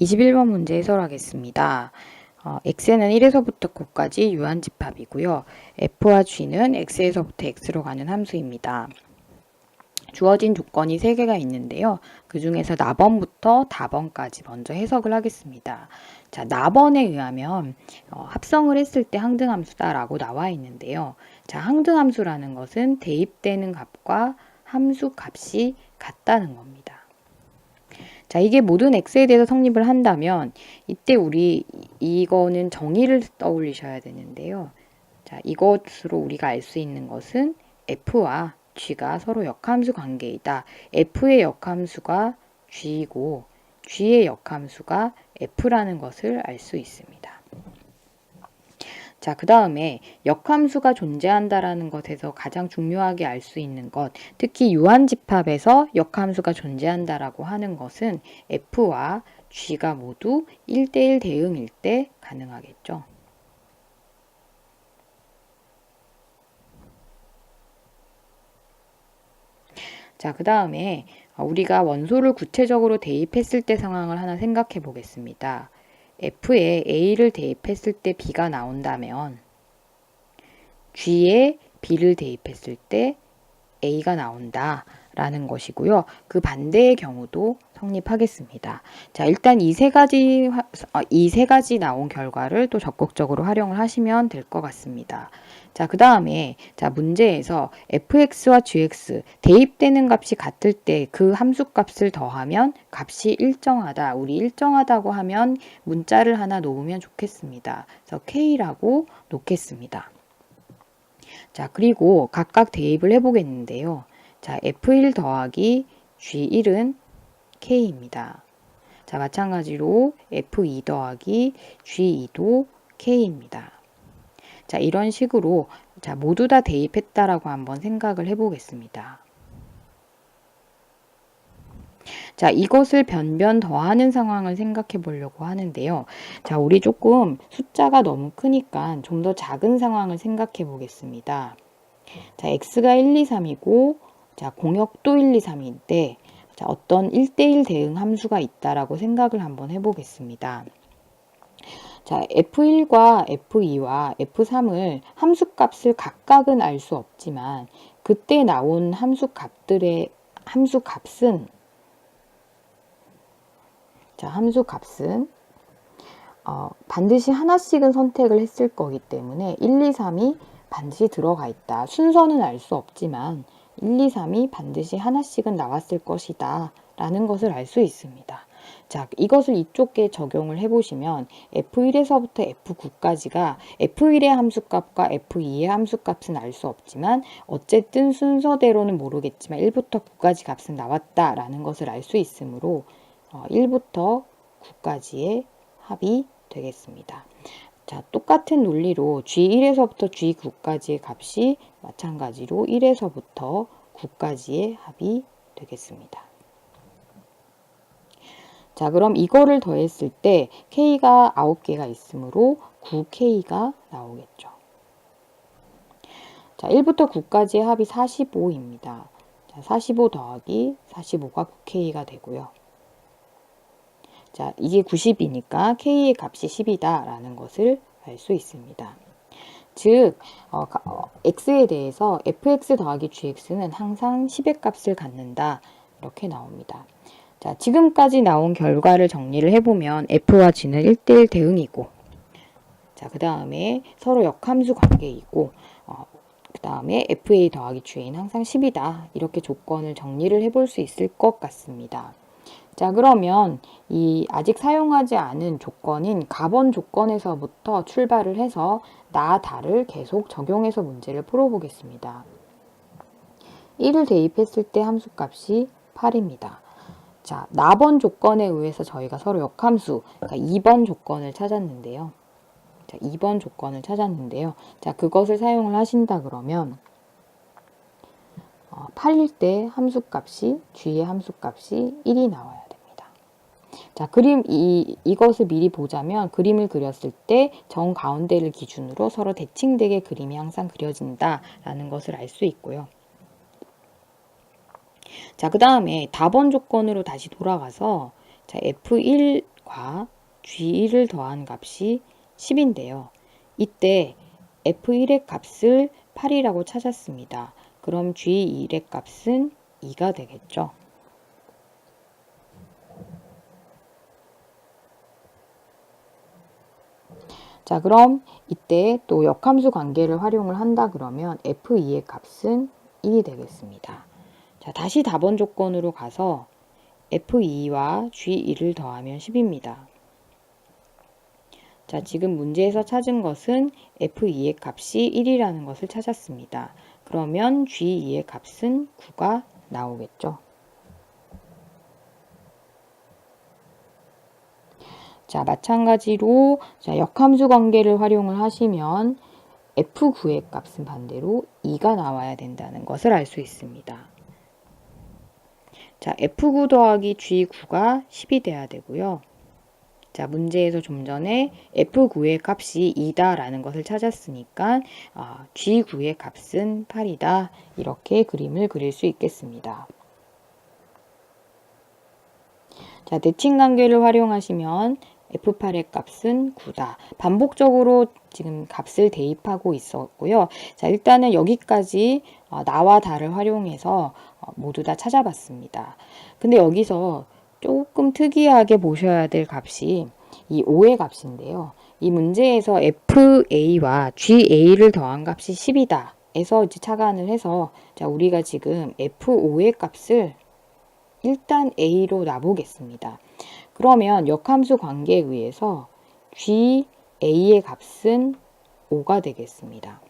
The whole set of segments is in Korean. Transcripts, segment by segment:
21번 문제 해설하겠습니다. 어, x는 1에서부터 9까지 유한집합이고요. f와 g는 x에서부터 x로 가는 함수입니다. 주어진 조건이 3개가 있는데요. 그 중에서 나번부터 다번까지 먼저 해석을 하겠습니다. 자, 나번에 의하면 어, 합성을 했을 때 항등함수다라고 나와 있는데요. 자, 항등함수라는 것은 대입되는 값과 함수 값이 같다는 겁니다. 자, 이게 모든 x에 대해서 성립을 한다면 이때 우리 이거는 정의를 떠올리셔야 되는데요. 자, 이것으로 우리가 알 수 있는 것은 f와 g가 서로 역함수 관계이다. f의 역함수가 g이고 g의 역함수가 f라는 것을 알 수 있습니다. 자, 그 다음에 역함수가 존재한다라는 것에서 가장 중요하게 알 수 있는 것, 특히 유한집합에서 역함수가 존재한다라고 하는 것은 f와 g가 모두 1대1 대응일 때 가능하겠죠. 자, 그 다음에 우리가 원소를 구체적으로 대입했을 때 상황을 하나 생각해 보겠습니다. F에 A를 대입했을 때 B가 나온다면 G에 B를 대입했을 때 A가 나온다. 라는 것이고요. 그 반대의 경우도 성립하겠습니다. 자, 일단 이 세 가지, 어, 이세 가지 나온 결과를 또 적극적으로 활용을 하시면 될 것 같습니다. 자, 그 다음에, 자, 문제에서 fx와 gx 대입되는 값이 같을 때 그 함수 값을 더하면 값이 일정하다. 우리 일정하다고 하면 문자를 하나 놓으면 좋겠습니다. 그래서 k라고 놓겠습니다. 자, 그리고 각각 대입을 해보겠는데요. 자, F1 더하기 G1은 K입니다. 자, 마찬가지로 F2 더하기 G2도 K입니다. 자, 이런 식으로 자, 모두 다 대입했다라고 한번 생각을 해보겠습니다. 자, 이것을 변변 더하는 상황을 생각해 보려고 하는데요. 자, 우리 조금 숫자가 너무 크니까 좀 더 작은 상황을 생각해 보겠습니다. 자, x가 1, 2, 3이고 자, 공역도 1, 2, 3인데 자, 어떤 1대1 대응 함수가 있다라고 생각을 한번 해 보겠습니다. 자, F1과 F2와 F3을 함수값을 각각은 알 수 없지만 그때 나온 함수값들의 함수값은 자, 함수값은 어, 반드시 하나씩은 선택을 했을 거기 때문에 1, 2, 3이 반드시 들어가 있다. 순서는 알 수 없지만 1, 2, 3이 반드시 하나씩은 나왔을 것이다. 라는 것을 알 수 있습니다. 자, 이것을 이쪽에 적용을 해보시면 F1에서부터 F9까지가 F1의 함수값과 F2의 함수값은 알 수 없지만 어쨌든 순서대로는 모르겠지만 1부터 9까지 값은 나왔다라는 것을 알 수 있으므로 1부터 어, 9까지의 합이 되겠습니다. 자, 똑같은 논리로 G1에서부터 G9까지의 값이 마찬가지로 1에서부터 9까지의 합이 되겠습니다. 자, 그럼 이거를 더했을 때 K가 9개가 있으므로 9K가 나오겠죠. 자, 1부터 9까지의 합이 45입니다. 자, 45 더하기 45가 9K가 되고요. 자, 이게 90이니까 K의 값이 10이다 라는 것을 알 수 있습니다. 즉, 어, 어, X에 대해서 fx 더하기 gx는 항상 10의 값을 갖는다. 이렇게 나옵니다. 자, 지금까지 나온 결과를 정리를 해보면 f와 g는 1대1 대응이고, 자, 그 다음에 서로 역함수 관계이고, 어, 그 다음에 fa 더하기 g는 항상 10이다. 이렇게 조건을 정리를 해볼 수 있을 것 같습니다. 자, 그러면 이 아직 사용하지 않은 조건인 가번 조건에서부터 출발을 해서 나, 다를 계속 적용해서 문제를 풀어보겠습니다. 1을 대입했을 때 함수값이 8입니다. 자, 나번 조건에 의해서 저희가 서로 역함수, 그러니까 2번 조건을 찾았는데요. 자, 2번 조건을 찾았는데요. 자, 그것을 사용을 하신다 그러면 8일 어, 때 함수값이 g의 함수값이 1이 나와요. 자, 그림 이 이것을 미리 보자면 그림을 그렸을 때 정 가운데를 기준으로 서로 대칭되게 그림이 항상 그려진다라는 것을 알 수 있고요. 자, 그 다음에 답원 조건으로 다시 돌아가서 자, F1과 F1과 G1을 더한 값이 10인데요. 이때 F1의 값을 8이라고 찾았습니다. 그럼 G1의 값은 2가 되겠죠. 자, 그럼 이때 또 역함수 관계를 활용을 한다 그러면 F2의 값은 1이 되겠습니다. 자, 다시 답원 조건으로 가서 F2와 G1을 더하면 10입니다. 자, 지금 문제에서 찾은 것은 F2의 값이 1이라는 것을 찾았습니다. 그러면 G2의 값은 9가 나오겠죠. 자, 마찬가지로 자, 역함수 관계를 활용을 하시면 F9의 값은 반대로 2가 나와야 된다는 것을 알 수 있습니다. 자, F9 더하기 G9가 10이 돼야 되고요. 자, 문제에서 좀 전에 F9의 값이 2다라는 것을 찾았으니까 아, G9의 값은 8이다. 이렇게 그림을 그릴 수 있겠습니다. 자, 대칭 관계를 활용하시면 F8의 값은 9다. 반복적으로 지금 값을 대입하고 있었고요. 자, 일단은 여기까지 어, 나와 다를 활용해서 어, 모두 다 찾아봤습니다. 근데 여기서 조금 특이하게 보셔야 될 값이 이 5의 값인데요. 이 문제에서 FA와 GA를 더한 값이 10이다. 에서 이제 착안을 해서 자, 우리가 지금 F5의 값을 일단 A로 놔보겠습니다. 그러면 역함수 관계에 의해서 GA의 값은 5가 되겠습니다.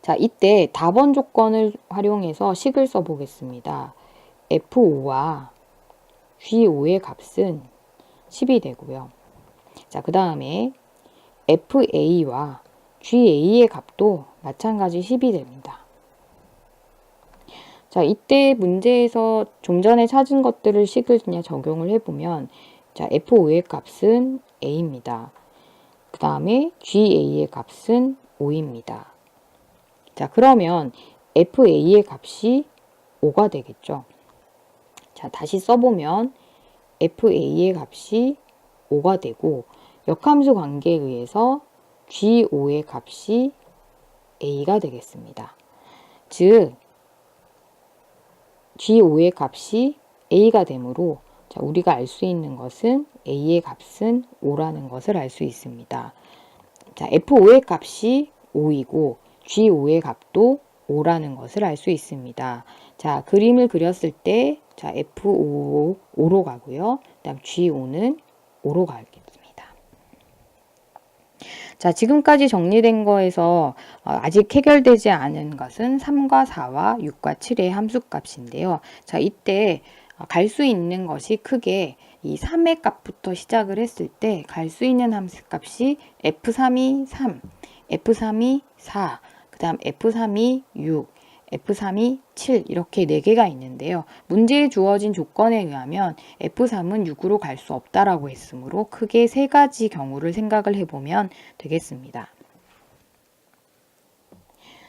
자, 이때 답원 조건을 활용해서 식을 써보겠습니다. F5와 G5의 값은 10이 되고요. 자, 그 다음에 FA와 GA의 값도 마찬가지 10이 됩니다. 자, 이때 문제에서 좀 전에 찾은 것들을 식을 그냥 적용을 해보면, 자, F5의 값은 A입니다. 그 다음에 GA의 값은 5입니다. 자, 그러면 FA의 값이 5가 되겠죠. 자, 다시 써보면 FA의 값이 5가 되고, 역함수 관계에 의해서 G5의 값이 A가 되겠습니다. 즉, G5의 값이 A가 되므로 자, 우리가 알 수 있는 것은 A의 값은 5라는 것을 알 수 있습니다. 자, F5의 값이 5이고 G5의 값도 5라는 것을 알 수 있습니다. 자, 그림을 그렸을 때 자, F5 5로 가고요. 그다음 G5는 5로 가겠습니다. 자, 지금까지 정리된 거에서 어, 아직 해결되지 않은 것은 3과 4와 6과 7의 함수값인데요. 자, 이때 어, 갈수 있는 것이 크게 이 3의 값부터 시작을 했을 때 갈 수 있는 함수값이 F3이 3, F3이 4, 그 다음 F3이 6, F3이 7 이렇게 4개가 있는데요. 문제에 주어진 조건에 의하면 F3은 6으로 갈 수 없다라고 했으므로 크게 세 가지 경우를 생각을 해보면 되겠습니다.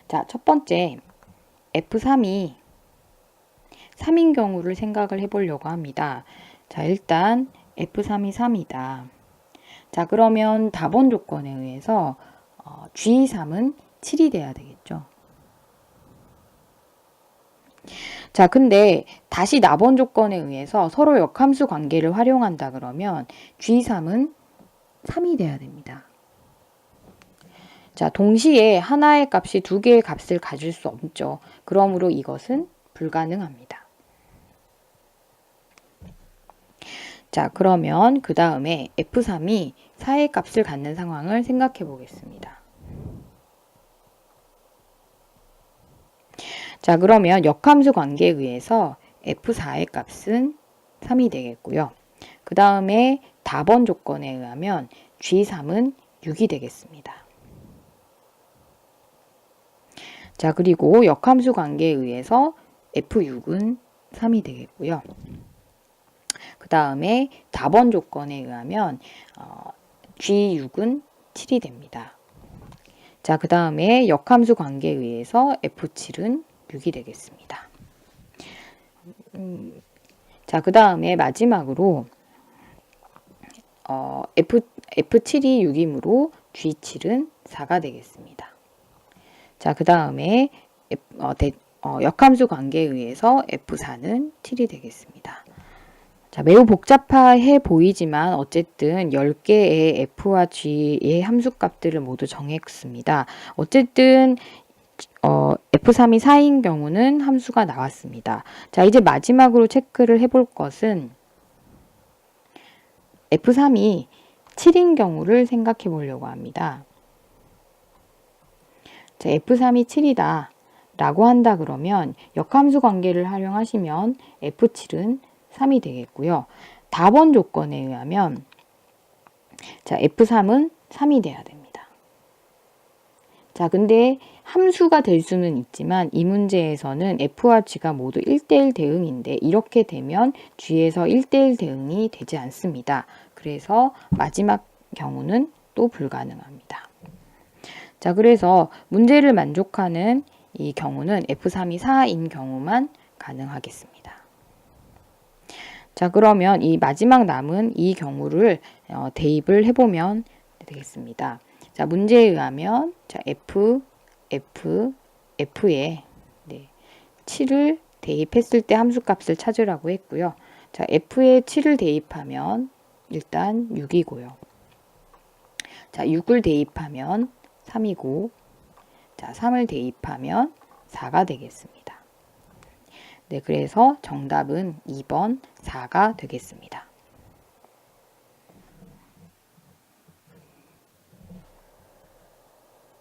자, 첫 번째 F3이 3인 경우를 생각을 해보려고 합니다. 자, 일단 F3이 3이다. 자, 그러면 답원 조건에 의해서 어, G3은 7이 돼야 되겠죠. 자, 근데 다시 납원 조건에 의해서 서로 역함수 관계를 활용한다 그러면 G3은 3이 돼야 됩니다. 자, 동시에 하나의 값이 두 개의 값을 가질 수 없죠. 그러므로 이것은 불가능합니다. 자, 그러면 그 다음에 F3이 4의 값을 갖는 상황을 생각해 보겠습니다. 자, 그러면 역함수 관계에 의해서 F4의 값은 3이 되겠고요. 그 다음에 답원 조건에 의하면 G3은 6이 되겠습니다. 자, 그리고 역함수 관계에 의해서 F6은 3이 되겠고요. 그 다음에 답원 조건에 의하면 어, G6은 7이 됩니다. 자, 그 다음에 역함수 관계에 의해서 F7은 6이 되겠습니다. 음, 자, 그 다음에 마지막으로 어, F, F7이 6이므로 G7은 4가 되겠습니다. 자, 그 다음에 어, 대- 어, 역함수 관계에 의해서 F4는 7이 되겠습니다. 자, 매우 복잡해 보이지만 어쨌든 10개의 F와 G의 함수값들을 모두 정했습니다. 어쨌든 어, F3이 4인 경우는 함수가 나왔습니다. 자, 이제 마지막으로 체크를 해볼 것은 F3이 7인 경우를 생각해 보려고 합니다. 자, F3이 7이다 라고 한다 그러면 역함수 관계를 활용하시면 F7은 3이 되겠고요. 답원 조건에 의하면 자, F3은 3이 돼야 됩니다. 자, 근데 함수가 될 수는 있지만 이 문제에서는 F와 G가 모두 1대1 대응인데 이렇게 되면 G에서 1대1 대응이 되지 않습니다. 그래서 마지막 경우는 또 불가능합니다. 자, 그래서 문제를 만족하는 이 경우는 F3이 4인 경우만 가능하겠습니다. 자, 그러면 이 마지막 남은 이 경우를 어, 대입을 해보면 되겠습니다. 자, 문제에 의하면 자, F, F, F에 네, 7을 대입했을 때 함수값을 찾으라고 했고요. 자, F에 7을 대입하면 일단 6이고요. 자, 6을 대입하면 3이고 자, 3을 대입하면 4가 되겠습니다. 네, 그래서 정답은 2번 4가 되겠습니다.